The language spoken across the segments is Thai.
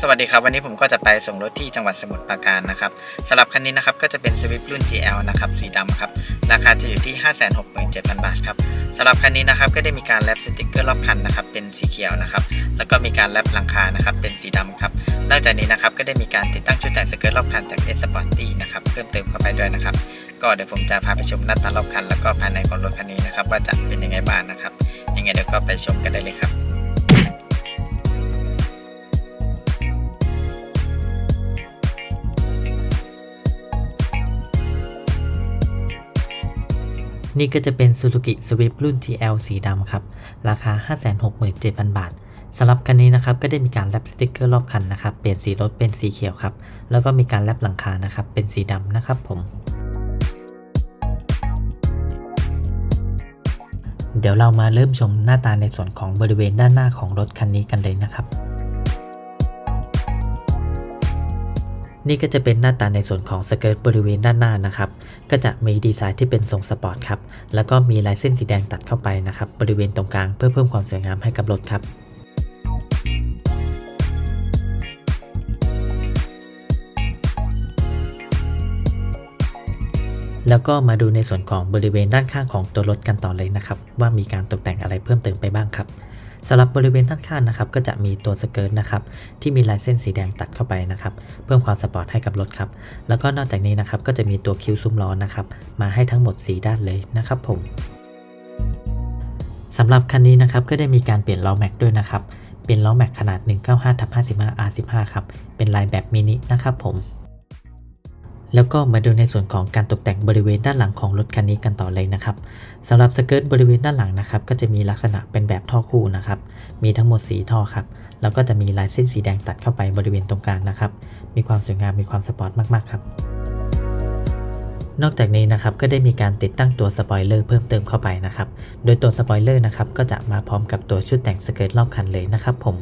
สวัสดีครับ วันนี้ผมก็จะไปส่งรถที่จังหวัดสมุทรปราการนะครับสำหรับคันนี้นะครับก็จะเป็น Swift รุ่น GL นะครับสีดำครับ ราคาจะอยู่ที่ 567,000 บาทครับสำหรับคันนี้นะครับก็ได้มีการแรปสติกเกอร์รอบคันนะครับเป็นสีเขียวนะครับแล้วก็มีการแรปหลังคานะครับเป็นสีดำครับนอกจากนี้นะครับก็ได้มีการติดตั้งชุดแต่งสเกิร์ตรอบคันจาก S Sporty นะครับเพิ่มเติมเข้าไปด้วยนะครับก็เดี๋ยวผมจะพาไปชมหน้าตารอบคัน แล้วก็ภายในของรถคันนี้นะครับว่าจะเป็นยังไงบ้างนะครับยังไงเดี๋ยวก็ไปชมกันได้เลยครับ นี่ก็จะเป็น Suzuki Swift รุ่น TL สีดำครับ ราคา 567,000 บาทสำหรับคันนี้นะครับก็ได้มีการแรปสติกเกอร์รอบคันนะครับ เปลี่ยนสีรถเป็นสีเขียวครับ แล้วก็มีการแรปหลังคานะครับ เป็นสีดำนะครับผมเดี๋ยวเรามาเริ่มชมหน้าตาในส่วนของบริเวณด้านหน้าของรถคันนี้กันเลยนะครับ นี่ก็จะเป็นหน้าตาในส่วนของสเกิร์ตบริเวณด้านหน้านะครับ ก็จะมีดีไซน์ที่เป็นทรงสปอร์ตครับ แล้วก็มีลายเส้นสีแดงตัดเข้าไปนะครับ บริเวณตรงกลางเพื่อเพิ่มความสวยงามให้กับรถครับแล้วก็มาดูในส่วนของบริเวณด้านข้างของตัวรถกันต่อเลยนะครับ ว่ามีการตกแต่งอะไรเพิ่มเติมไปบ้างครับ สำหรับบริเวณด้านข้างนะครับก็จะมีตัวสเกิร์ตนะครับที่มีลายเส้นสีแดงตัดเข้าไปนะครับเพิ่มความสปอร์ตให้กับรถครับแล้วก็นอกจากนี้นะครับก็จะมีตัวคิ้วซุ้มล้อนะครับมาให้ทั้งหมด 4 ด้านเลยนะครับผมสำหรับคันนี้นะครับก็ได้มีการเปลี่ยนล้อแม็กด้วยนะครับเป็นล้อแม็กขนาด 195ทับ55 R15 ครับเป็นลายแบบมินินะครับผม แล้วก็มาดูในส่วนของการตกแต่งบริเวณด้านหลังของรถคันนี้กันต่อเลยนะครับสำหรับสเกิร์ตบริเวณด้านหลังนะครับก็จะมีลักษณะเป็นแบบท่อคู่นะครับมีทั้งหมดสีท่อครับแล้วก็จะมีลายเส้นสีแดงตัดเข้าไปบริเวณตรงกลางนะครับมีความสวยงามมีความสปอร์ตมากๆครับนอกจากนี้นะครับก็ได้มีการติดตั้งตัวสปอยเลอร์เพิ่มเติมเข้าไปนะครับ โดยตัวสปอยเลอร์นะครับก็จะมาพร้อมกับตัวชุดแต่งสเกิร์ตรอบคันเลยนะครับผม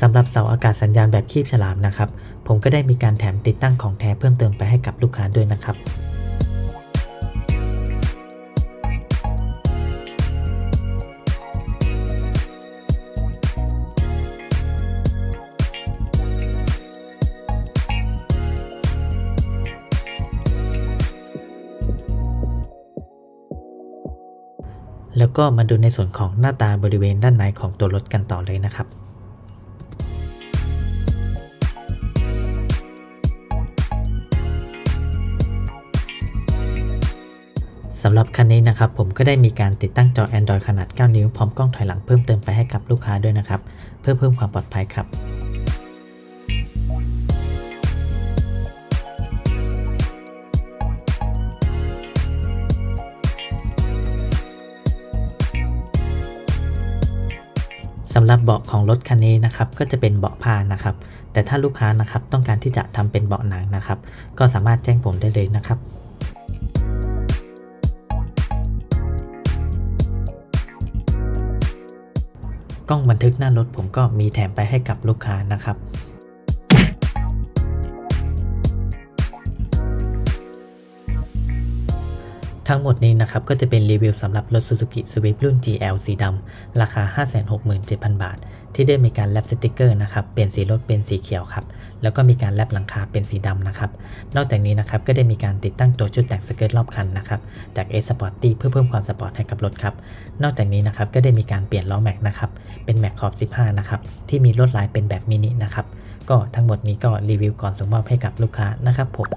สำหรับเสาอากาศสัญญาณแบบคีบฉลามนะครับ ผมก็ได้มีการแถมติดตั้งของแท้เพิ่มเติมไปให้กับลูกค้าด้วยนะครับแล้วก็มาดูในส่วนของหน้าตาบริเวณด้านในของตัวรถกันต่อเลยนะครับ สำหรับคันนี้นะครับผมก็ได้มีการติดตั้งจอ Android ขนาด 9 นิ้วพร้อมกล้องถอยหลังเพิ่มเติมไปให้กับลูกค้าด้วยนะครับ เพื่อเพิ่มความปลอดภัยครับสำหรับเบาะของรถคันนี้นะครับก็จะเป็นเบาะผ้านะครับ แต่ถ้าลูกค้านะครับต้องการที่จะทำเป็นเบาะหนังนะครับ ก็สามารถแจ้งผมได้เลยนะครับ กล้องบันทึกหน้ารถผมก็มีแถมไปให้กับลูกค้านะครับทั้งหมดนี้นะครับก็จะเป็นรีวิวสำหรับรถ Suzuki Swift รุ่น GL สีดำราคา 567,000 บาท ที่ได้มีการแลปสติกเกอร์นะครับเปลี่ยนสีรถเป็นสีเขียวครับแล้วก็มีการแลปหลังคาเป็นสีดำนะครับนอกจากนี้นะครับก็ได้มีการติดตั้งตัวชุดแต่งสเกิร์ตรอบคันนะครับจาก S Sporty เพื่อเพิ่มความสปอร์ตให้กับรถครับนอกจากนี้นะครับก็ได้มีการเปลี่ยนล้อแม็กนะครับเป็นแม็กขอบ 15 นะครับที่มีลวดลายเป็นแบบมินินะครับก็ทั้งหมดนี้ก็รีวิวก่อนส่งมอบให้กับลูกค้านะครับผม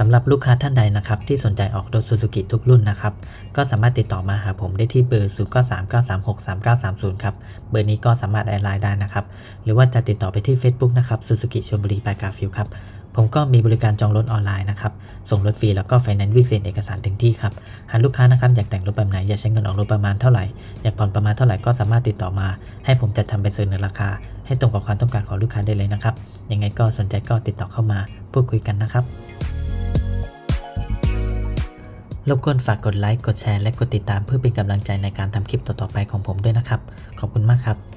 สำหรับลูกค้าท่านใดนะครับที่สนใจออกรถ Suzuki ทุกรุ่นนะครับก็สามารถติดต่อมาหาผมได้ที่เบอร์ 0 9 3 9 3 6 3 9 3 0 ครับ เบอร์นี้ก็สามารถแอดไลน์ได้นะครับ หรือว่าจะติดต่อไปที่ Facebook นะครับ Suzuki ชลบุรีบากาฟิลครับผมก็มีบริการจองรถออนไลน์นะครับ ส่งรถฟรีแล้วก็ไฟแนนซ์วิ่งเซ็นเอกสารถึงที่ครับ หากลูกค้านะครับอยากแต่งรถแบบไหน อยากใช้เงินออกรถประมาณเท่าไหร่ อยากผ่อนประมาณเท่าไหร่ก็สามารถติดต่อมา ให้ผมจัดทำเป็นเสนอราคา ให้ตรงกับความต้องการของลูกค้าได้เลยนะครับ ยังไงก็สนใจก็ติดต่อเข้ามาพูดคุยกันนะครับ รบกวนฝากกดไลค์ กดแชร์ และกดติดตามเพื่อเป็นกำลังใจในการทำคลิปต่อๆไปของผมด้วยนะครับ ขอบคุณมากครับ